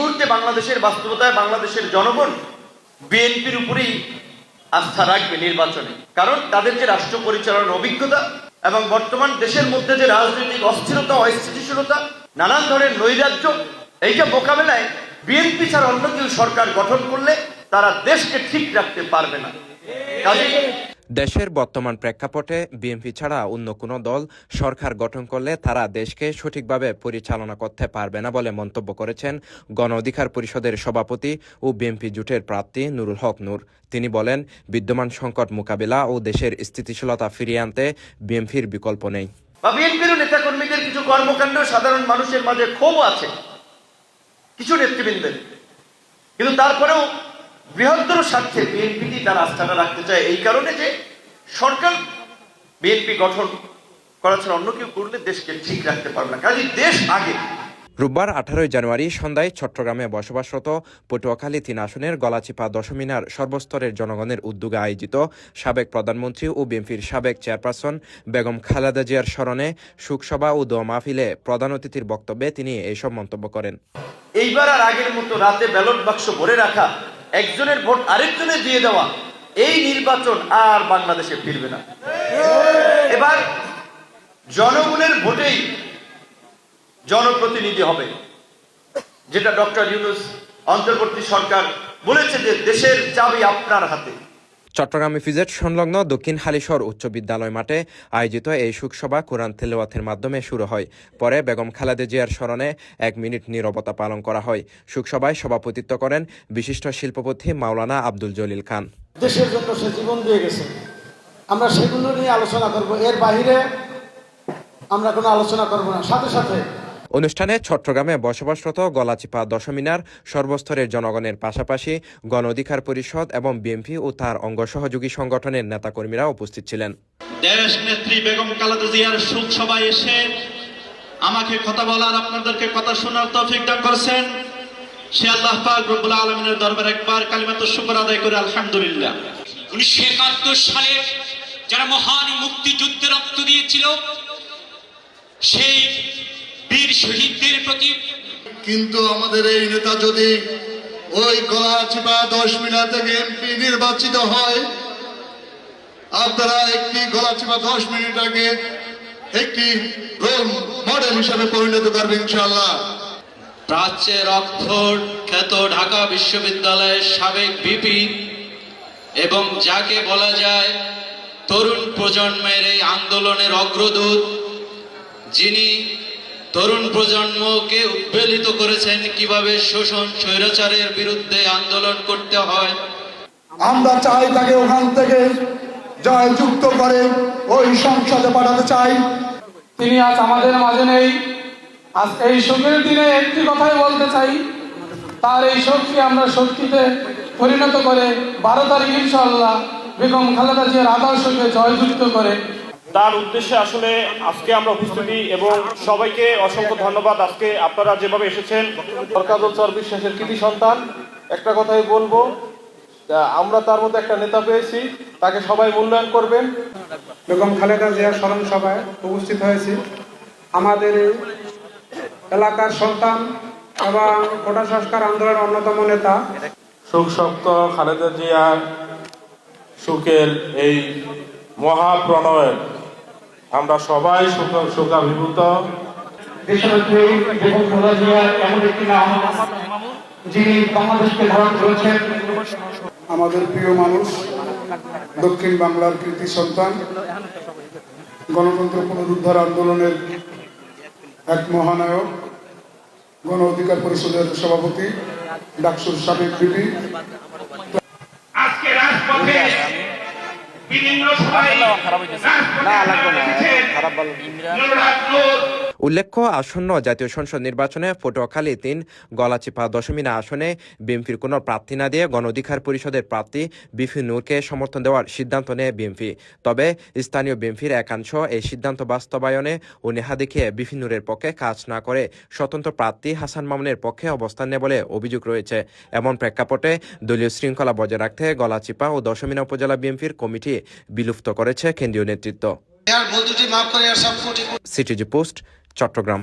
মুহূর্তে বাংলাদেশের বাস্তবতায় বাংলাদেশের জনগণ বিএনপির উপরেই আস্থা রাখবে নির্বাচনে। কারণ তাদের যে রাষ্ট্র পরিচালনার অভিজ্ঞতা এবং বর্তমান দেশের মধ্যে যে রাজনৈতিক অস্থিরতা, অস্থিতিশীলতা, নানান ধরনের নৈরাজ্য, এইটা মোকাবেলায় বিএনপি ছাড়া অন্য কেউ সরকার গঠন করলে তারা দেশকে ঠিক রাখতে পারবে না। কাজেই দেশের বর্তমান প্রেক্ষাপটে বিএনপি ছাড়া অন্য কোনো দল সরকার গঠন করলে তারা দেশকে সঠিকভাবে পরিচালনা করতে পারবে না বলে মন্তব্য করেছেন গণ অধিকার পরিষদের সভাপতি ও বিএনপি জোটের প্রার্থী নুরুল হক নূর। তিনি বলেন, বিদ্যমান সংকট মোকাবিলা ও দেশের স্থিতিশীলতা ফিরিয়ে আনতে বিএনপির বিকল্প নেই। বা বিএনপির কিছু কর্মকাণ্ড সাধারণ মানুষের মাঝে ক্ষোভ আছে, কিছু নেতৃবৃন্দের। কিন্তু তারপরেও বৃহত্তর স্বার্থে বিএনপিটি তার আস্থাটা রাখতে চায় এই কারণে যে সরকার বিএনপি গঠন করা ছাড়া অন্য কেউ করলে দেশকে ঠিক রাখতে পারবে না। কাজে দেশ আগে। রোববার আঠারোই জানুয়ারি সন্ধ্যায় চট্টগ্রামে বসবাসরত পটুয়াখালী তিন আসনের গলাচিপা দশমিনার সর্বস্তরের জনগণের উদ্যোগে আয়োজিত সাবেক প্রধানমন্ত্রী ও বিএনপির সাবেক চেয়ারপারসন বেগম খালেদা জিয়ার স্মরণে শোকসভা ও দোয়া মাহফিলে প্রধান অতিথির বক্তব্যে তিনি এইসব মন্তব্য করেন। এইবার আর আগের মতো রাতে ব্যালট বাক্স ভরে রাখা একজনের ভোট আরেকজনের দিয়ে দেওয়া, এই নির্বাচন আর বাংলাদেশে ফিরবে না। এবার জনগণের ভোটেই জনপ্রতিনিধি হবে, যেটা ডক্টর ইউনুস অন্তর্বর্তী সরকার বলেছে যে দেশের চাবি আপনার হাতে। চট্টগ্রাম ফিজেট সংলগ্ন দক্ষিণ হালিশহর উচ্চ বিদ্যালয় মাঠে আয়োজিত এই শোকসভা কোরআন তেলাওয়াতের মাধ্যমে শুরু হয়। পরে বেগম খালেদা জিয়ার স্মরণে এক মিনিট নীরবতা পালন করা হয়। শোকসভায় সভাপতিত্ব করেন বিশিষ্ট শিল্পপতি মাওলানা আব্দুল জলিল খান। দেশের জন্য সে জীবন দিয়ে গেছে। আমরা সেগুলো নিয়ে আলোচনা করব। এর বাইরে আমরা কোনো আলোচনা করব না। সাথে সাথে অনুষ্ঠানে চট্টগ্রামে বসবাসরত গলাচিপা দশমিনার সর্বস্তরের জনগণের পাশাপাশি গণ অধিকার পরিষদ এবং বিএনপি ও তার অঙ্গ সহযোগী সংগঠনের নেতাকর্মীরা উপস্থিত ছিলেন। দেশ নেত্রী বেগম খালেদা জিয়ার শোক সভায় এসে আমাকে কথা বলার আপনাদেরকে কথা শোনার তৌফিক দান করেছেন। সে আল্লাহ পাক রব্বুল আলমিনের দরবার একবার কালিমাত শুকর আদায় করে আলহামদুলিল্লাহ। উনিশশো একাত্তর সালে যারা মহান মুক্তিযুদ্ধে রক্ত দিয়েছিল শহীদদের প্রতি কিন্তু আমাদের এই নেতা যদি ওই গলাচিপা দশ মিনা থেকে এমপি নির্বাচিত হয় আপনারা একটি গলাচিপা দশ মিনিটকে একটি রোল মডেল হিসাবে পরিণত করবে ইনশাল্লাহ প্রাচ্যের অক্সফোর্ড খ্যাত ঢাকা বিশ্ববিদ্যালয়ের সাবেক ভিপি এবং যাকে বলা যায় তরুণ প্রজন্মের এই আন্দোলনের অগ্রদূত যিনি তরুণ প্রজন্মকে উদ্বেলিত করেছেন কীভাবে শোষণ স্বৈরাচারের বিরুদ্ধে আন্দোলন করতে হয়। আমরা চাই তাকে ওখান থেকে জয়যুক্ত করে ওই সংসদে পাঠাতে চাই। তিনি আজ আমাদের মাঝে নেই। আজ এই শোকের দিনে একটি কথাই বলতে চাই। তার এই শক্তি আমরা শক্তিতে পরিণত করে বারো তারিখ ইনশাল্লাহ বেগম খালেদা জিয়ার আদর্শকে জয়যুক্ত করে তার উদ্দেশ্যে আসলে আজকে আমরা উপস্থিতি এবং সবাইকে অসংখ্য ধন্যবাদ। আজকে আপনারা যেভাবে এসেছেন সরকারদল চর্বির শেষের কৃতি সন্তান একটা কথাই বলব আমরা তার মধ্যে একটা নেতা পেয়েছি তাকে সবাই মূল্যায়ন করবেন। বেগম খালেদা জিয়া স্মরণ সভায় উপস্থিত হয়েছি। আমাদের এলাকার সন্তান এবং কোটা সংস্কার আন্দোলনের অন্যতম নেতা। সুখ শক্ত খালেদা জিয়ার সুখের এই মহাপ্রণয়ের আমরা সবাই শোকাভিভূত দেশনেত্রী বেগম খালেদা জিয়া এমন একটি নাম যিনি বাংলাদেশকে ধারণ করেছেন। আমাদের প্রিয় মানুষ দক্ষিণ বাংলার কৃতি সন্তান গণতন্ত্র পুনরুদ্ধার আন্দোলনের এক মহানায়ক গণ অধিকার পরিষদের সভাপতি ডাকসুর সাবেক বিপি। আজকে রাজপথে বিভিন্ন সবাই উল্লেখ্য আসন্ন জাতীয় সংসদ নির্বাচনে পটুয়াখালী তিন গলাচিপা দশমিনা আসনে বিএনপির কোনো প্রার্থী না দিয়ে গণ অধিকার পরিষদের প্রার্থী বিপি নূরকে সমর্থন দেওয়ার সিদ্ধান্ত নেয় বিএনপি। তবে স্থানীয় বিএনপির একাংশ এই সিদ্ধান্ত বাস্তবায়নে ও নেহা দেখিয়ে বিপি নূরের পক্ষে কাজ না করে স্বতন্ত্র প্রার্থী হাসান মামুনের পক্ষে অবস্থান নেয় বলে অভিযোগ রয়েছে। এমন প্রেক্ষাপটে দলীয় শৃঙ্খলা বজায় রাখতে গলাচিপা ও দশমিনা উপজেলা বিএনপির কমিটি বিলুপ্ত করেছে কেন্দ্রীয় নেতৃত্ব। CTG post Chattogram.